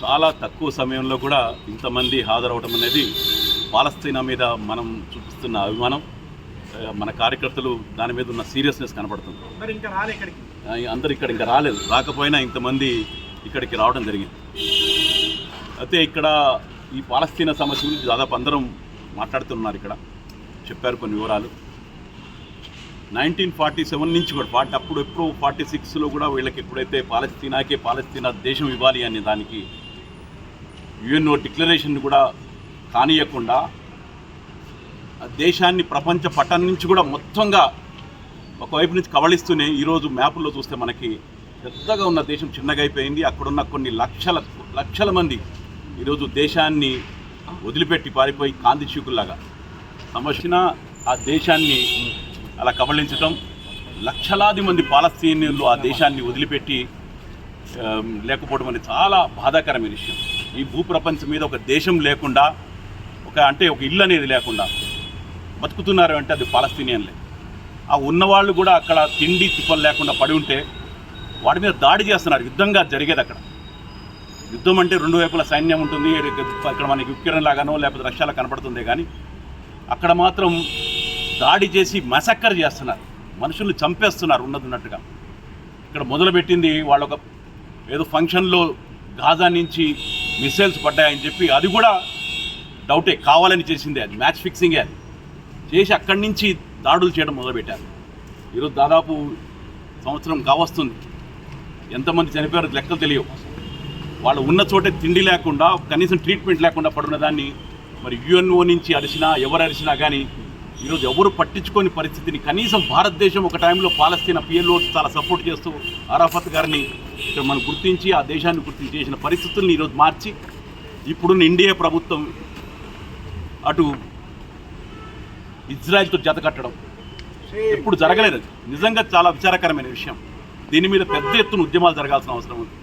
చాలా తక్కువ సమయంలో కూడా ఇంతమంది హాజరవడం అనేది పాలస్తీనా మీద మనం చూపిస్తున్న అభిమానం. మన కార్యకర్తలు దాని మీద ఉన్న సీరియస్నెస్ ఆ, అందరు ఇక్కడ ఇంకా రాలేదు. రాకపోయినా ఇంతమంది ఇక్కడికి రావడం జరిగింది. అయితే ఇక్కడ ఈ పాలస్తీనా సమస్య గురించి దాదాపు అందరం మాట్లాడుతున్నారు ఇక్కడ. చెప్పారు కొన్ని వివరాలు. నైన్టీన్ ఫార్టీ సెవెన్ నుంచి కూడా ఫార్టీ అప్పుడు ఎప్పుడు ఫార్టీ సిక్స్లో కూడా వీళ్ళకి ఎప్పుడైతే పాలస్తీనాకే పాలస్తీనా దేశం ఇవ్వాలి అనే దానికి యుఎన్ఓ డిక్లరేషన్ కూడా కానియకుండా ఆ దేశాన్ని ప్రపంచ పటం నుంచి కూడా మొత్తంగా ఒకవైపు నుంచి కవళిస్తూనే ఈరోజు మ్యాపుల్లో చూస్తే మనకి పెద్దగా ఉన్న దేశం చిన్నగా అయిపోయింది. అక్కడున్న కొన్ని లక్షల లక్షల మంది ఈరోజు దేశాన్ని వదిలిపెట్టి పారిపోయి కాంతి చీకుల్లాగా సమస్యన ఆ దేశాన్ని అలా కబళించటం లక్షలాది మంది పాలస్తీనియన్లు ఆ దేశాన్ని వదిలిపెట్టి లేకపోవడం అనేది చాలా బాధాకరమైన విషయం. ఈ భూప్రపంచం మీద ఒక దేశం లేకుండా ఒక అంటే ఒక ఇల్లు అనేది లేకుండా బతుకుతున్నారు అంటే అది పాలస్తీనియన్లే. ఆ ఉన్నవాళ్ళు కూడా అక్కడ తిండి తిప్పలు లేకుండా పడి ఉంటే వాడి మీద దాడి చేస్తున్నారు. యుద్ధంగా జరిగేది అక్కడ. యుద్ధం అంటే రెండు వైపుల సైన్యం ఉంటుంది ఇక్కడ మనకి ఉక్రెయిన్ లాగానో లేకపోతే రష్యాలో కనపడుతుంది కానీ అక్కడ మాత్రం దాడి చేసి మసక్కర్ చేస్తున్నారు. మనుషుల్ని చంపేస్తున్నారు ఉన్నది ఉన్నట్టుగా ఇక్కడ మొదలుపెట్టింది వాళ్ళొక ఏదో ఫంక్షన్లో గాజా నుంచి మిసైల్స్ పడ్డాయని చెప్పి అది కూడా డౌటే కావాలని చేసిందే అది మ్యాచ్ ఫిక్సింగే అది. చేసి అక్కడి నుంచి దాడులు చేయడం మొదలుపెట్టారు. ఈరోజు దాదాపు సంవత్సరం కావస్తుంది. ఎంతమంది చనిపోయారో లెక్కలు తెలియవు. వాళ్ళు ఉన్న చోటే తిండి లేకుండా కనీసం ట్రీట్మెంట్ లేకుండా పడున్న దాన్ని మరి యుఎన్ఓ నుంచి అరిచినా ఎవరు అరిచినా కానీ ఈరోజు ఎవరు పట్టించుకోని పరిస్థితిని కనీసం భారతదేశం ఒక టైంలో పాలస్తీనా పిఎల్ఓ చాలా సపోర్ట్ చేస్తూ అరాఫత్ గారిని మనం గుర్తించి ఆ దేశాన్ని గుర్తించి చేసిన పరిస్థితుల్ని ఈరోజు మార్చి ఇప్పుడున్న ఇండియా ప్రభుత్వం అటు ఇజ్రాయెల్తో జత కట్టడం. ఎప్పుడు జరగలేదు నిజంగా చాలా విచారకరమైన విషయం. దీని మీద పెద్ద ఎత్తున ఉద్యమాలు జరగాల్సిన అవసరం ఉంది.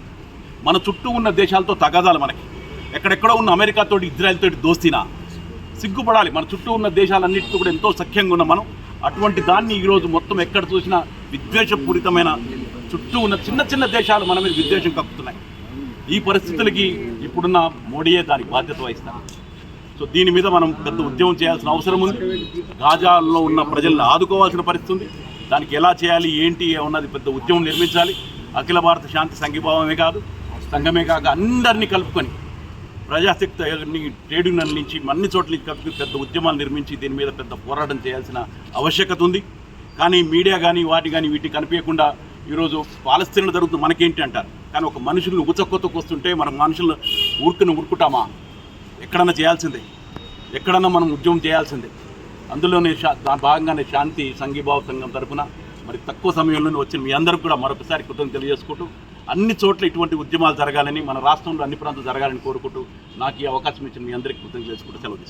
మన చుట్టూ ఉన్న దేశాలతో తగాదాలు మనకి. ఎక్కడెక్కడో ఉన్న అమెరికాతో ఇజ్రాయెల్ తోటి దోస్తీనా? సిగ్గుపడాలి. మన చుట్టూ ఉన్న దేశాలన్నిటితో కూడా ఎంతో సఖ్యంగా ఉన్న మనం. అటువంటి దాన్ని ఈరోజు మొత్తం ఎక్కడ చూసినా విద్వేషపూరితమైన చుట్టూ ఉన్న చిన్న చిన్న దేశాలు మన మీద విద్వేషం కక్కుతున్నాయి. ఈ పరిస్థితులకి ఇప్పుడున్న మోడీయే దానికి బాధ్యత వహిస్తారు. సో దీని మీద మనం పెద్ద ఉద్యమం చేయాల్సిన అవసరం ఉంది. గాజాల్లో ఉన్న ప్రజల్ని ఆదుకోవాల్సిన పరిస్థితి ఉంది. దానికి ఎలా చేయాలి ఏంటి ఉన్నది పెద్ద ఉద్యమం నిర్మించాలి. అఖిల భారత శాంతి సంఘీభావమే కాదు సంఘమే కాక అందరినీ కలుపుకొని ప్రజాశక్తి ట్రేడ్ యూనియన్ నుంచి అన్ని చోట్ల నుంచి కలిపి పెద్ద ఉద్యమాలు నిర్మించి దీని మీద పెద్ద పోరాటం చేయాల్సిన ఆవశ్యకత ఉంది. కానీ మీడియా కానీ వాటి కానీ వీటిని కనిపించకుండా ఈరోజు పాలస్తీనలో జరుగుతుంది మనకేంటి అంటారు? కానీ ఒక మనుషులను ఉచకొత్తకు వస్తుంటే మనం మనుషులను ఊరుకుని ఊరుకుంటామా? ఎక్కడన్నా చేయాల్సిందే. ఎక్కడన్నా మనం ఉద్యమం చేయాల్సిందే. అందులోనే దాని భాగంగానే శాంతి సంఘీభావ సంఘం తరఫున మరి తక్కువ సమయంలోనే వచ్చిన మీ అందరికి కూడా మరొకసారి కృతజ్ఞతలు తెలియజేసుకుంటూ అన్ని చోట్ల ఇటువంటి ఉద్యమాలు జరగాలని మన రాష్ట్రంలో అన్ని ప్రాంతాలు జరగాలని కోరుకుంటూ నాకు ఈ అవకాశం ఇచ్చిన మీ అందరికీ కృతజ్ఞతలు తెలుసుకుంటూ సెలవు తీసుకుంటాను